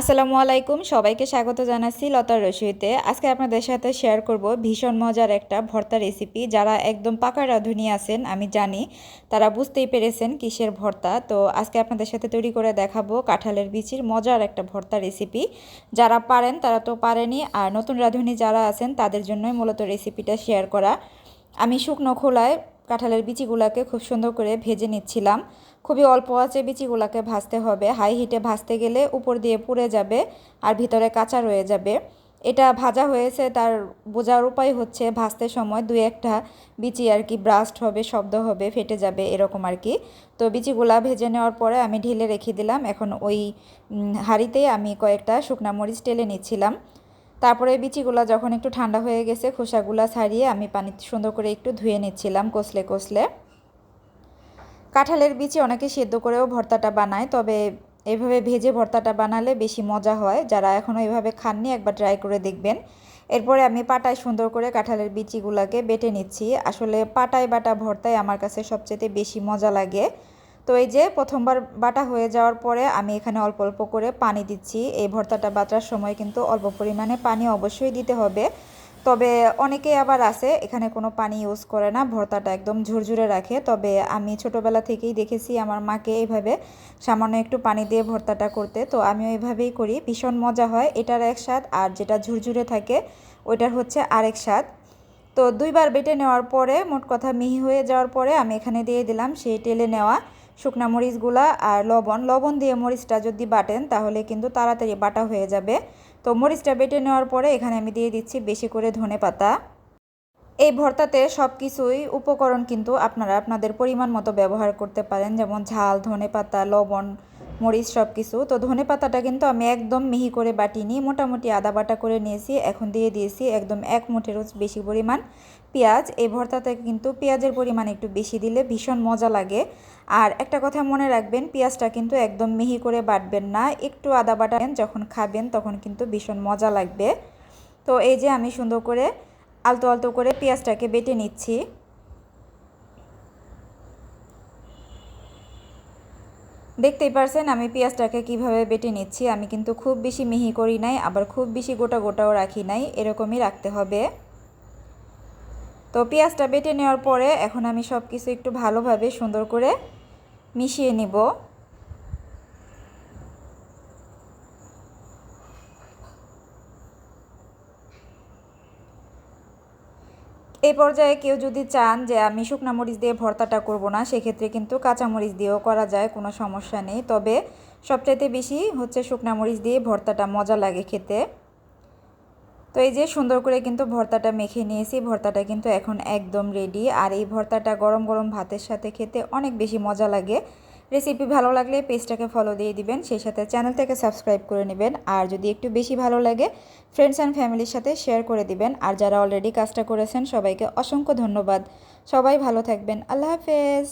আসসালামু আলাইকুম, সবাইকে স্বাগত জানাচ্ছি লতার রসুইতে আজকে আপনাদের সাথে শেয়ার করব ভীষণ মজার একটা ভর্তা রেসিপি যারা একদম পাকা রাঁধুনি আছেন, আমি জানি তারা বুঝতেই পেরেছেন কিসের ভর্তা। তো আজকে আপনাদের সাথে তৈরি করে দেখাবো কাঁঠালের বিচির মজার একটা ভর্তা রেসিপি যারা পারেন তারা তো পারেনি আর নতুন রাঁধুনি যারা আছেন তাদের জন্যই মূলত রেসিপিটা শেয়ার করা। আমি শুকনো খোলায় কাঁঠালের বিচিগুলোকে খুব সুন্দর করে ভেজে নিচ্ছিলাম। খুবই অল্প আছে বিচিগুলোকে ভাজতে হবে। হাই হিটে ভাজতে গেলে উপর দিয়ে পুড়ে যাবে আর ভিতরে কাঁচা রয়ে যাবে। এটা ভাজা হয়েছে, তার বোঝার উপায় হচ্ছে ভাজতে সময় দুই একটা বিচি আর কি ব্রাস্ট হবে, শব্দ হবে, ফেটে যাবে এরকম আর কি। তো বিচিগুলা ভেজে নেওয়ার পরে আমি ঢেলে রেখে দিলাম। এখন ওই হাঁড়িতেই আমি কয়েকটা শুকনা মরিচ টেলে নিচ্ছিলাম। তারপরে বিচিগুলো যখন একটু ঠান্ডা হয়ে গেছে, খোসাগুলা ছাড়িয়ে আমি পানি সুন্দর করে একটু ধুয়ে নিচ্ছিলাম কষলে কষলে কাঁঠালের বিচি অনেকে সেদ্ধ করেও ভর্তাটা বানায়, তবে এভাবে ভেজে ভর্তাটা বানালে বেশি মজা হয়। যারা এখনও এভাবে খাননি, একবার ট্রাই করে দেখবেন। এরপরে আমি পাটায় সুন্দর করে কাঁঠালের বিচিগুলোকে বেটে নিচ্ছি। আসলে পাটায় বাটা ভর্তায় আমার কাছে সবচেয়ে বেশি মজা লাগে। তো এই যে প্রথমবার বাটা হয়ে যাওয়ার পরে আমি এখানে অল্প অল্প করে পানি দিচ্ছি। এই ভর্তাটা বাটার সময় কিন্তু অল্প পরিমাণে পানি অবশ্যই দিতে হবে। তবে অনেকে আবার আছে, এখানে কোনো পানি ইউজ করে না, ভর্তাটা একদম ঝুরঝুরে রাখে। তবে আমি ছোটোবেলা থেকেই দেখেছি আমার মাকে এইভাবে সামান্য একটু পানি দিয়ে ভর্তাটা করতে, তো আমিও এইভাবেই করি। ভীষণ মজা হয়, এটার এক স্বাদ, আর যেটা ঝুরঝুরে থাকে, ওইটার হচ্ছে আরেক স্বাদ। তো দুইবার বেটে নেওয়ার পরে, মোট কথা মিহি হয়ে যাওয়ার পরে আমি এখানে দিয়ে দিলাম সেই টেলে নেওয়া শুকনা মরিচগুলা আর লবণ। লবণ দিয়ে মরিচটা যদি বাটেন, তাহলে কিন্তু তাড়াতাড়ি বাটা হয়ে যাবে। তো মরিচটা বেটে নেওয়ার পরে এখানে আমি দিয়ে দিচ্ছি বেশি করে ধনে পাতা। এই ভর্তাতে সব কিছুই উপকরণ কিন্তু আপনারা আপনাদের পরিমাণ মতো ব্যবহার করতে পারেন, যেমন ঝাল, ধনে পাতা, লবণ মরিচ সব কিছু তো ধনে পাতাটা কিন্তু আমি একদম মিহি করে বাটিনি মোটামুটি আদা বাটা করে নিয়েছি, এখন দিয়ে দিয়েছি একদম এক মুঠেরও বেশি পরিমাণ পেঁয়াজ। এই ভর্তাতে কিন্তু পেঁয়াজের পরিমাণ একটু বেশি দিলে ভীষণ মজা লাগে। আর একটা কথা মনে রাখবেন, পেঁয়াজটা কিন্তু একদম মিহি করে বাটবেন না, একটু আদা বাটাবেন যখন খাবেন তখন কিন্তু ভীষণ মজা লাগবে। তো এই যে আমি সুন্দর করে আলতো আলতো করে পেঁয়াজটাকে বেটে নিচ্ছি। দেখতেই পারছেন আমি পেঁয়াজটাকে কীভাবে বেটে নিচ্ছি। আমি কিন্তু খুব বেশি মিহি করি নাই, আবার খুব বেশি গোটা গোটাও রাখি নাই, এরকমই রাখতে হবে। তো পেঁয়াজটা বেটে নেওয়ার পরে এখন আমি সব কিছু একটু ভালোভাবে সুন্দর করে মিশিয়ে নিব। এই পর্যায়ে কেউ যদি চান যে আমি শুকনা মরিচ দিয়ে ভর্তাটা করব না, সেক্ষেত্রে কিন্তু কাঁচা মরিচ দিয়েও করা যায়, কোনো সমস্যা নেই। তবে সবচাইতে বেশি হচ্ছে শুকনা মরিচ দিয়ে ভর্তাটা মজা লাগে খেতে। তো এই যে সুন্দর করে কিন্তু ভর্তাটা মেখে নিয়েছি, ভর্তাটা কিন্তু এখন একদম রেডি আর এই ভর্তাটা গরম গরম ভাতের সাথে খেতে অনেক বেশি মজা লাগে। রেসিপি ভালো লাগলে পেজটাকে ফলো দিয়ে দিবেন, সেই সাথে চ্যানেলটাকে সাবস্ক্রাইব করে নেবেন, আর যদি একটু বেশি ভালো লাগে ফ্রেন্ডস অ্যান্ড ফ্যামিলির সাথে শেয়ার করে দিবেন, আর যারা অলরেডি কাজটা করেছেন, সবাইকে অসংখ্য ধন্যবাদ। সবাই ভালো থাকবেন। আল্লাহ হাফেজ।